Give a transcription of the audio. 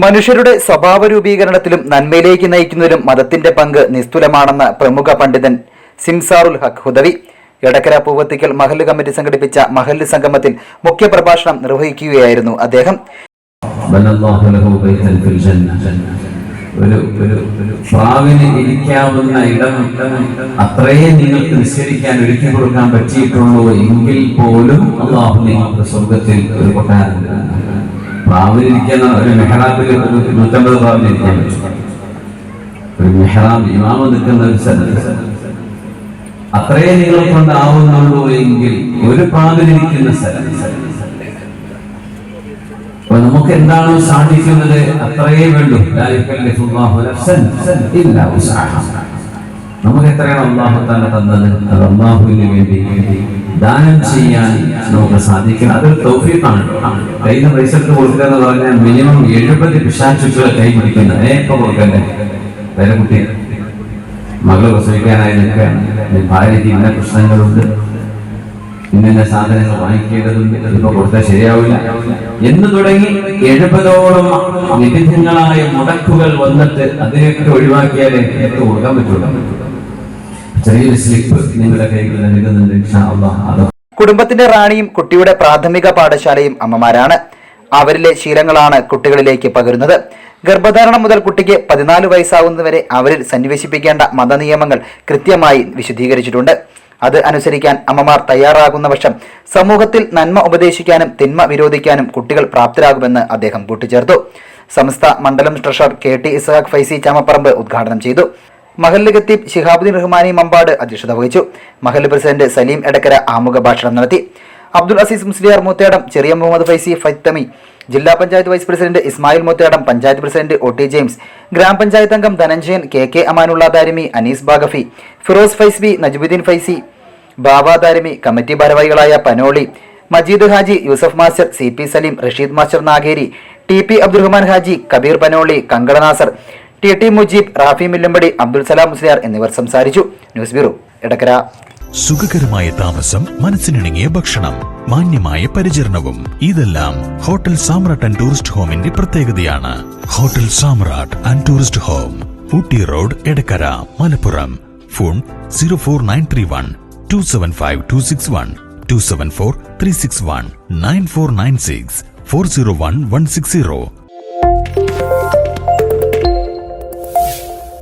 മനുഷ്യരുടെ സ്വഭാവ രൂപീകരണത്തിലും നന്മയിലേക്ക് നയിക്കുന്നതിലും മതത്തിന്റെ പങ്ക് നിസ്തുലമാണെന്ന് പ്രമുഖ പണ്ഡിതൻ സിംസാറുൽ ഹഖ് ഹുദവി എടക്കര പൂവത്തിക്കൽ മഹല്ല് കമ്മിറ്റി സംഘടിപ്പിച്ച മഹല്ല് സംഗമത്തിൽ മുഖ്യപ്രഭാഷണം നിർവഹിക്കുകയായിരുന്നു അദ്ദേഹം. ഒരു ഒരു പ്രാവിന് ഇരിക്കാവുന്ന ഇടം അത്രയും നിങ്ങൾക്ക് നിശ്ചയിക്കാൻ ഒരുക്കി കൊടുക്കാൻ പറ്റിയിട്ടുള്ളൂ എങ്കിൽ പോലും അള്ളാഹു നിങ്ങൾക്ക് സ്വർഗത്തിൽ ഒരു കൊട്ടാരം ഇരിക്കുന്ന ഒരു മെഹ്റാബിൽ ഒരു നൂറ്റമ്പത് പ്രാവിലിരിക്കാൻ ഒരു മെഹ്റാബ് ഇമാമ നിൽക്കുന്ന ഒരു സ്ഥലത്ത്. അത്രയും നിങ്ങളെ കൊണ്ടാവുന്നുള്ളൂ എങ്കിൽ ഒരു പ്രാവിലിരിക്കുന്ന സ്ഥലം. അപ്പൊ നമുക്ക് എന്താണ് സാധിക്കുന്നത്? അത്രയേ വേണ്ടൂ. ഇല്ലാ. നമുക്ക് എത്രയാണ് അള്ളാഹു തന്നെ തന്നത്? അത് അള്ളാഹുവിന് വേണ്ടി ദാനം ചെയ്യാൻ നമുക്ക് സാധിക്കണം. അതൊരു തൗഫീഖാണ്. കയ്യിൽ നിന്ന് പൈസ എടുത്ത് കൊടുക്കുക എന്ന് പറഞ്ഞാൽ മിനിമം എഴുപത് പിശാചുക്കളെ കൈ പിടിക്കുന്ന ഏപ്പം കൊടുക്കണ്ടേ? വേറെ കുട്ടി. മകൾ പ്രസവിക്കാനായി നിൽക്കുകയാണ്. ഭാര്യയ്ക്ക് ഇന്ന പ്രശ്നങ്ങളുണ്ട്. ഇന്ന സാധനങ്ങൾ വാങ്ങിക്കേണ്ടതുണ്ട്. ഇപ്പൊ കൊടുത്താൽ ശരിയാവില്ല. എന്ന് തുടങ്ങി എഴുപതോളം വിവിധങ്ങളായ മുടക്കുകൾ വന്നിട്ട് അതിനെയൊക്കെ ഒഴിവാക്കിയാലേ എനിക്ക് കൊടുക്കാൻ പറ്റുള്ളൂ. ചെറിയൊരു സ്ലിപ്പ് നിങ്ങളുടെ കൈകളിൽ നൽകുന്നുണ്ട് കുടുംബത്തിന്റെ റാണിയും കുട്ടിയുടെ പ്രാഥമിക പാഠശാലയും അമ്മമാരാണ്. അവരിലെ ശീലങ്ങളാണ് കുട്ടികളിലേക്ക് പകരുന്നത്. ഗർഭധാരണം മുതൽ കുട്ടിക്ക് പതിനാല് വയസ്സാവുന്നതുവരെ അവരിൽ സന്നിവേശിപ്പിക്കേണ്ട മതനിയമങ്ങൾ കൃത്യമായി വിശദീകരിച്ചിട്ടുണ്ട്. അത് അനുസരിക്കാൻ അമ്മമാർ തയ്യാറാകുന്ന പക്ഷം സമൂഹത്തിൽ നന്മ ഉപദേശിക്കാനും തിന്മ വിരോധിക്കാനും കുട്ടികൾ പ്രാപ്തരാകുമെന്ന് അദ്ദേഹം കൂട്ടിച്ചേർത്തു. സംസ്ഥ മണ്ഡലം treasurer K T Isahaq Faizi Chamapparamba ഉദ്ഘാടനം ചെയ്തു. മഹല്ല് ഖത്തീബ് ശിഹാബുദ്ദീൻ റഹ്മാനി മമ്പാട് അധ്യക്ഷത വഹിച്ചു. മഹല്ല് പ്രസിഡന്റ് സലീം എടക്കര ആമുഖ ഭാഷണം നടത്തി. അബ്ദുൾ അസീസ് മുസ്ലിയാർ മൂത്തേടം ചെറിയ മുഹമ്മദ് ഫൈസി ഫൈത്തമി ജില്ലാ panchayat vice president Ismail Moothedam panchayat president O T James ഗ്രാമപഞ്ചായത്ത് അംഗം Dhananjayan K K Amanulla Darimi Anees Bagafi Firoz Faizbi Najubuddin Faizy Baba Darimi committee ഭാരവാഹികളായ Panoli Majeed Haji Yusuf master C P Saleem Rasheed master Nageri T P Abdurahman Haji Kabeer Panoli Kankada Nasar T T Mujeeb Rafi Millampadi Abdul Salam Musliyar എന്നിവർ സംസാരിച്ചു. News bureau Edakkara. സുഖകരമായ താമസം മനസ്സിനിണങ്ങിയ ഭക്ഷണം മാന്യമായ പരിചരണവും ഇതെല്ലാം ഹോട്ടൽ സാമ്രാട്ട് ആൻഡ് ടൂറിസ്റ്റ് ഹോമിന്റെ പ്രത്യേകതയാണ്. Hotel Samrat and tourist home Ooty road Edakkara Malappuram. Phone zero four nine three one two seven five two six one two seven four three six one nine four nine six four zero one one six zero.